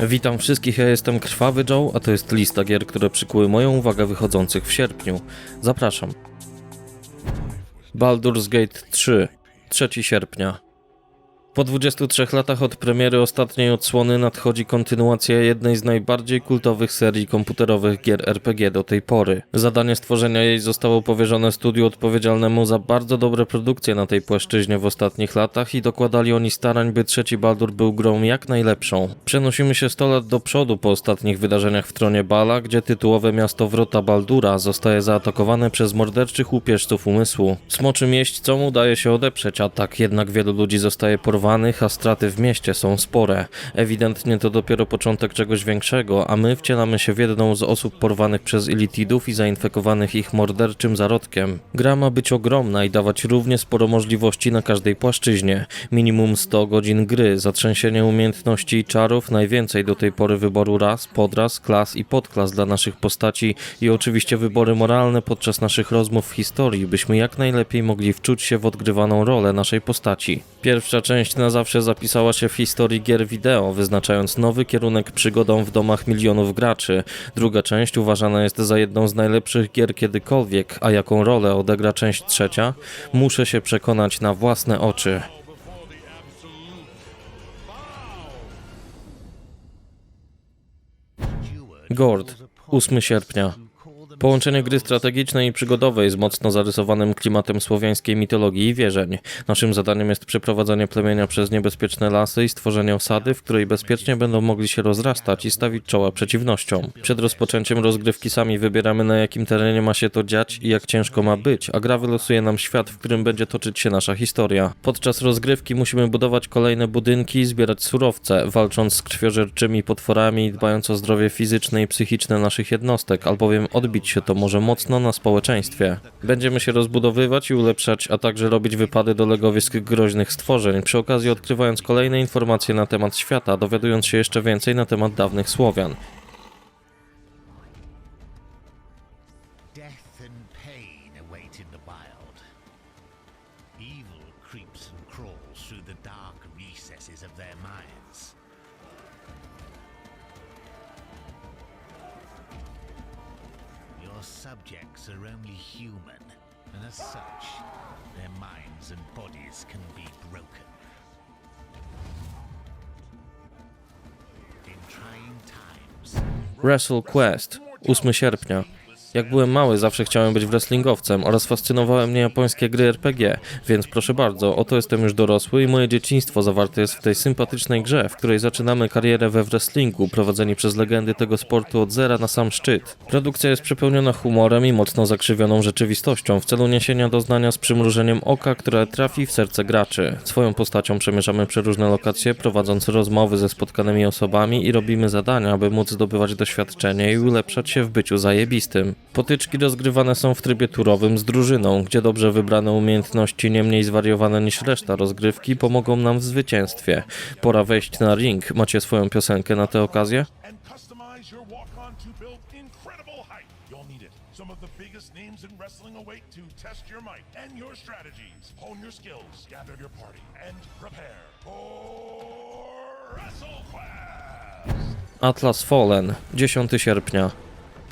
Witam wszystkich, ja jestem Krwawy Joe, a to jest lista gier, które przykuły moją uwagę wychodzących w sierpniu. Zapraszam. Baldur's Gate 3, 3 sierpnia. Po 23 latach od premiery ostatniej odsłony nadchodzi kontynuacja jednej z najbardziej kultowych serii komputerowych gier RPG do tej pory. Zadanie stworzenia jej zostało powierzone studiu odpowiedzialnemu za bardzo dobre produkcje na tej płaszczyźnie w ostatnich latach i dokładali oni starań, by trzeci Baldur był grą jak najlepszą. Przenosimy się 100 lat do przodu po ostatnich wydarzeniach w Tronie Bala, gdzie tytułowe miasto Wrota Baldura zostaje zaatakowane przez morderczych łupieżców umysłu. Smoczym jeźdźcom udaje się odeprzeć atak, jednak wielu ludzi zostaje porwanych, a straty w mieście są spore. Ewidentnie to dopiero początek czegoś większego, a my wcielamy się w jedną z osób porwanych przez Ilitidów i zainfekowanych ich morderczym zarodkiem. Gra ma być ogromna i dawać równie sporo możliwości na każdej płaszczyźnie. Minimum 100 godzin gry, zatrzęsienie umiejętności i czarów, najwięcej do tej pory wyboru ras, podras, klas i podklas dla naszych postaci i oczywiście wybory moralne podczas naszych rozmów w historii, byśmy jak najlepiej mogli wczuć się w odgrywaną rolę naszej postaci. Pierwsza część na zawsze zapisała się w historii gier wideo, wyznaczając nowy kierunek przygodom w domach milionów graczy. Druga część uważana jest za jedną z najlepszych gier kiedykolwiek, a jaką rolę odegra część trzecia, muszę się przekonać na własne oczy. Gord, 8 sierpnia. Połączenie gry strategicznej i przygodowej z mocno zarysowanym klimatem słowiańskiej mitologii i wierzeń. Naszym zadaniem jest przeprowadzenie plemienia przez niebezpieczne lasy i stworzenie osady, w której bezpiecznie będą mogli się rozrastać i stawić czoła przeciwnościom. Przed rozpoczęciem rozgrywki sami wybieramy na jakim terenie ma się to dziać i jak ciężko ma być, a gra wylosuje nam świat, w którym będzie toczyć się nasza historia. Podczas rozgrywki musimy budować kolejne budynki i zbierać surowce, walcząc z krwiożerczymi potworami i dbając o zdrowie fizyczne i psychiczne naszych jednostek, albowiem odbić się to może mocno na społeczeństwie. Będziemy się rozbudowywać i ulepszać, a także robić wypady do legowisk groźnych stworzeń, przy okazji odkrywając kolejne informacje na temat świata, dowiadując się jeszcze więcej na temat dawnych Słowian. Creeps and crawls through the dark recesses. Your subjects are only human, and as such, their minds and bodies can be broken. In trying times, Wrestle Quest, 8 sierpnia. Jak byłem mały, zawsze chciałem być wrestlingowcem oraz fascynowały mnie japońskie gry RPG, więc proszę bardzo, oto jestem już dorosły i moje dzieciństwo zawarte jest w tej sympatycznej grze, w której zaczynamy karierę we wrestlingu, prowadzeni przez legendy tego sportu od zera na sam szczyt. Produkcja jest przepełniona humorem i mocno zakrzywioną rzeczywistością w celu niesienia doznania z przymrużeniem oka, które trafi w serce graczy. Swoją postacią przemierzamy przeróżne lokacje, prowadząc rozmowy ze spotkanymi osobami i robimy zadania, aby móc zdobywać doświadczenie i ulepszać się w byciu zajebistym. Potyczki rozgrywane są w trybie turowym z drużyną, gdzie dobrze wybrane umiejętności, nie mniej zwariowane niż reszta rozgrywki, pomogą nam w zwycięstwie. Pora wejść na ring. Macie swoją piosenkę na tę okazję? and customize your walk-on to build incredible height. You'll need it. Some of the biggest names in wrestling await to test your might and your strategies. Hone your skills, gather your party, and prepare for WrestleQuest! Atlas Fallen, 10 sierpnia.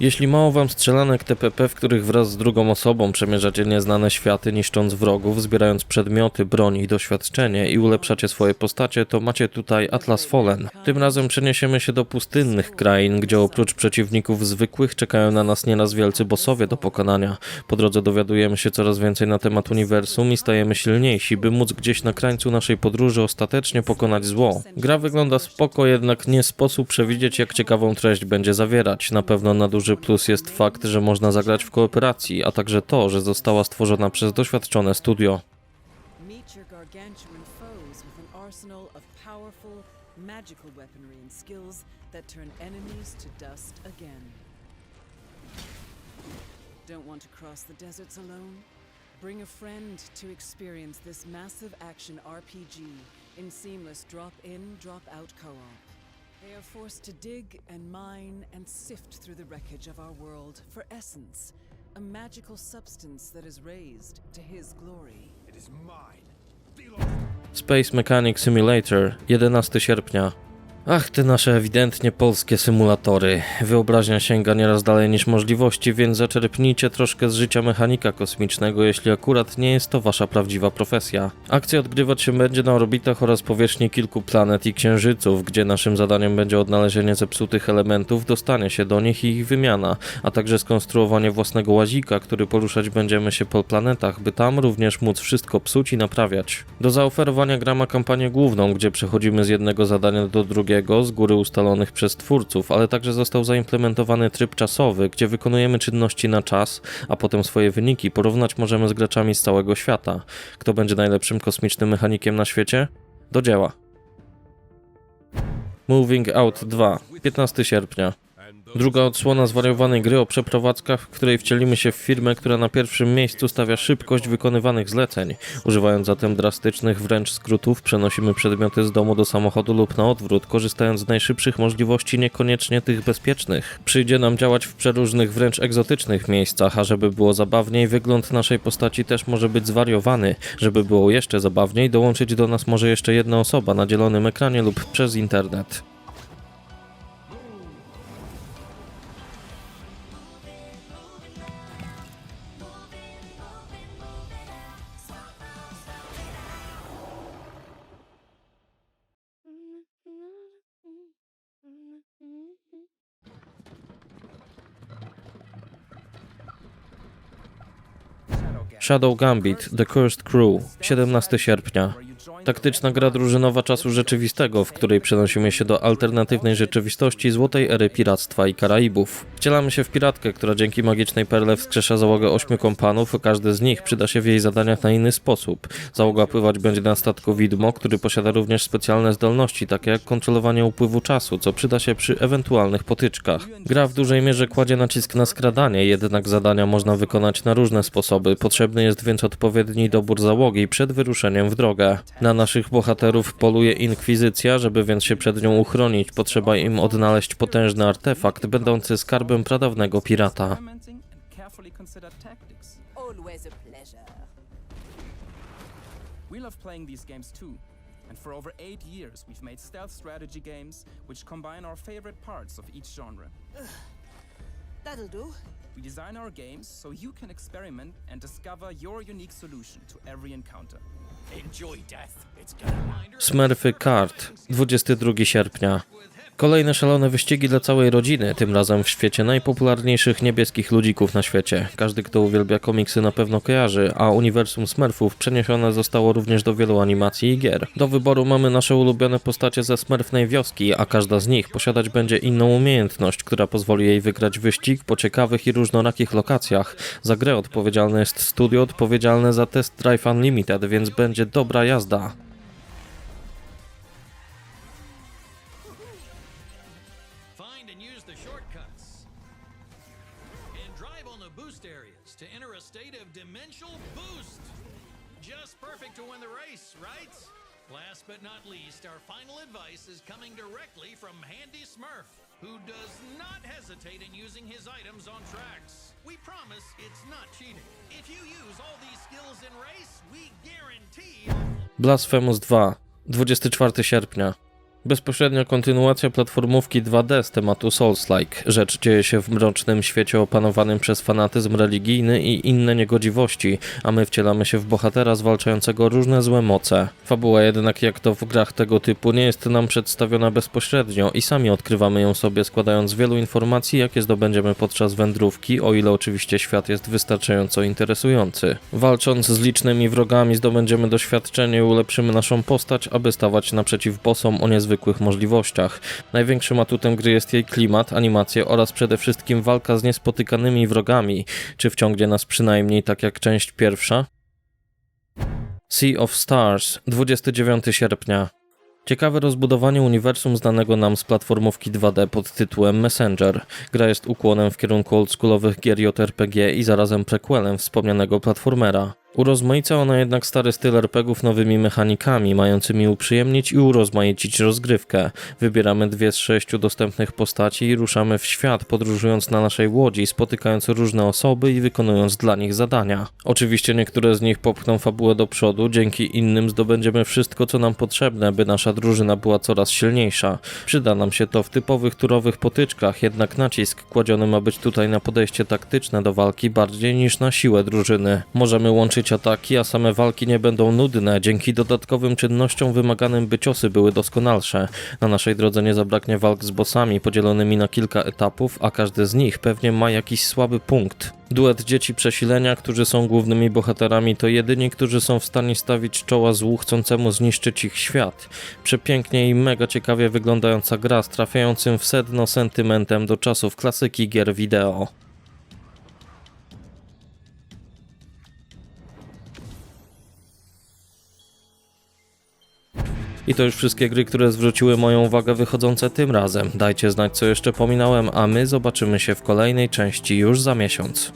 Jeśli mało wam strzelanek TPP, w których wraz z drugą osobą przemierzacie nieznane światy, niszcząc wrogów, zbierając przedmioty, broń i doświadczenie i ulepszacie swoje postacie, to macie tutaj Atlas Fallen. Tym razem przeniesiemy się do pustynnych krain, gdzie oprócz przeciwników zwykłych czekają na nas nieraz wielcy bossowie do pokonania. Po drodze dowiadujemy się coraz więcej na temat uniwersum i stajemy silniejsi, by móc gdzieś na krańcu naszej podróży ostatecznie pokonać zło. Gra wygląda spoko, jednak nie sposób przewidzieć, jak ciekawą treść będzie zawierać. Na pewno na duży plus jest fakt, że można zagrać w kooperacji, a także to, że została stworzona przez doświadczone studio. Bring a friend to experience this massive action RPG in seamless drop in, drop out co op. They are forced to dig and mine and sift through the wreckage of our world for essence, a magical substance that is raised to his glory. It is mine. Space Mechanic Simulator, 11 sierpnia. Ach, te nasze ewidentnie polskie symulatory. Wyobraźnia sięga nieraz dalej niż możliwości, więc zaczerpnijcie troszkę z życia mechanika kosmicznego, jeśli akurat nie jest to wasza prawdziwa profesja. Akcja odgrywać się będzie na orbitach oraz powierzchni kilku planet i księżyców, gdzie naszym zadaniem będzie odnalezienie zepsutych elementów, dostanie się do nich i ich wymiana, a także skonstruowanie własnego łazika, który poruszać będziemy się po planetach, by tam również móc wszystko psuć i naprawiać. Do zaoferowania gra ma kampanię główną, gdzie przechodzimy z jednego zadania do drugiego, z góry ustalonych przez twórców, ale także został zaimplementowany tryb czasowy, gdzie wykonujemy czynności na czas, a potem swoje wyniki porównać możemy z graczami z całego świata. Kto będzie najlepszym kosmicznym mechanikiem na świecie? Do dzieła. Moving Out 2, 15 sierpnia. Druga odsłona zwariowanej gry o przeprowadzkach, w której wcielimy się w firmę, która na pierwszym miejscu stawia szybkość wykonywanych zleceń. Używając zatem drastycznych wręcz skrótów, przenosimy przedmioty z domu do samochodu lub na odwrót, korzystając z najszybszych możliwości, niekoniecznie tych bezpiecznych. Przyjdzie nam działać w przeróżnych, wręcz egzotycznych miejscach, a żeby było zabawniej, wygląd naszej postaci też może być zwariowany. Żeby było jeszcze zabawniej, dołączyć do nas może jeszcze jedna osoba na dzielonym ekranie lub przez internet. Shadow Gambit The Cursed Crew 17 sierpnia. Taktyczna gra drużynowa czasu rzeczywistego, w której przenosimy się do alternatywnej rzeczywistości złotej ery piractwa i Karaibów. Wcielamy się w piratkę, która dzięki magicznej perle wskrzesza załogę ośmiu kompanów, każdy z nich przyda się w jej zadaniach na inny sposób. Załoga pływać będzie na statku widmo, który posiada również specjalne zdolności, takie jak kontrolowanie upływu czasu, co przyda się przy ewentualnych potyczkach. Gra w dużej mierze kładzie nacisk na skradanie, jednak zadania można wykonać na różne sposoby. Potrzebny jest więc odpowiedni dobór załogi przed wyruszeniem w drogę. Na naszych bohaterów poluje inkwizycja, żeby więc się przed nią uchronić, potrzeba im odnaleźć potężny artefakt, będący skarbem pradawnego pirata. We love playing these games too. And for over eight years, we've made stealth strategy games which combine our favorite parts of each genre. That'll do. We design our games so you can experiment and discover your unique solution to every encounter. Enjoy death. It's gonna wind Smurfy Kart 22 sierpnia. Kolejne szalone wyścigi dla całej rodziny, tym razem w świecie najpopularniejszych niebieskich ludzików na świecie. Każdy, kto uwielbia komiksy na pewno kojarzy, a uniwersum Smurfów przeniesione zostało również do wielu animacji i gier. Do wyboru mamy nasze ulubione postacie ze Smurfnej wioski, a każda z nich posiadać będzie inną umiejętność, która pozwoli jej wygrać wyścig po ciekawych i różnorakich lokacjach. Za grę odpowiedzialne jest studio odpowiedzialne za Test Drive Unlimited, więc będzie dobra jazda. The boost areas to enter a state of dimensional boost. Just perfect to win the race, right? Last but not least, our final advice is coming directly from Handy Smurf, who does not hesitate in using his items on tracks. We promise it's not cheating. If you use all these skills in race, we guarantee Blasphemous 2, 24 sierpnia. Bezpośrednia kontynuacja platformówki 2D z tematu Souls-like. Rzecz dzieje się w mrocznym świecie opanowanym przez fanatyzm religijny i inne niegodziwości, a my wcielamy się w bohatera zwalczającego różne złe moce. Fabuła jednak jak to w grach tego typu nie jest nam przedstawiona bezpośrednio i sami odkrywamy ją sobie składając wielu informacji, jakie zdobędziemy podczas wędrówki, o ile oczywiście świat jest wystarczająco interesujący. Walcząc z licznymi wrogami zdobędziemy doświadczenie i ulepszymy naszą postać, aby stawać naprzeciw bossom o niezwykłych możliwościach. Największym atutem gry jest jej klimat, animacje oraz przede wszystkim walka z niespotykanymi wrogami. Czy wciągnie nas przynajmniej tak jak część pierwsza? Sea of Stars, 29 sierpnia. Ciekawe rozbudowanie uniwersum znanego nam z platformówki 2D pod tytułem Messenger. Gra jest ukłonem w kierunku oldschoolowych gier JRPG i zarazem prequelem wspomnianego platformera. Urozmaica ona jednak stary styl RPGów nowymi mechanikami, mającymi uprzyjemnić i urozmaicić rozgrywkę. Wybieramy dwie z sześciu dostępnych postaci i ruszamy w świat, podróżując na naszej łodzi, spotykając różne osoby i wykonując dla nich zadania. Oczywiście niektóre z nich popchną fabułę do przodu, dzięki innym zdobędziemy wszystko, co nam potrzebne, by nasza drużyna była coraz silniejsza. Przyda nam się to w typowych turowych potyczkach, jednak nacisk kładziony ma być tutaj na podejście taktyczne do walki bardziej niż na siłę drużyny. Możemy łączyć ataki, a same walki nie będą nudne. Dzięki dodatkowym czynnościom wymaganym by ciosy były doskonalsze. Na naszej drodze nie zabraknie walk z bossami podzielonymi na kilka etapów, a każdy z nich pewnie ma jakiś słaby punkt. Duet dzieci przesilenia, którzy są głównymi bohaterami, to jedyni, którzy są w stanie stawić czoła złu chcącemu zniszczyć ich świat. Przepięknie i mega ciekawie wyglądająca gra z trafiającym w sedno sentymentem do czasów klasyki gier wideo. I to już wszystkie gry, które zwróciły moją uwagę wychodzące tym razem. Dajcie znać, co jeszcze pominąłem, a my zobaczymy się w kolejnej części już za miesiąc.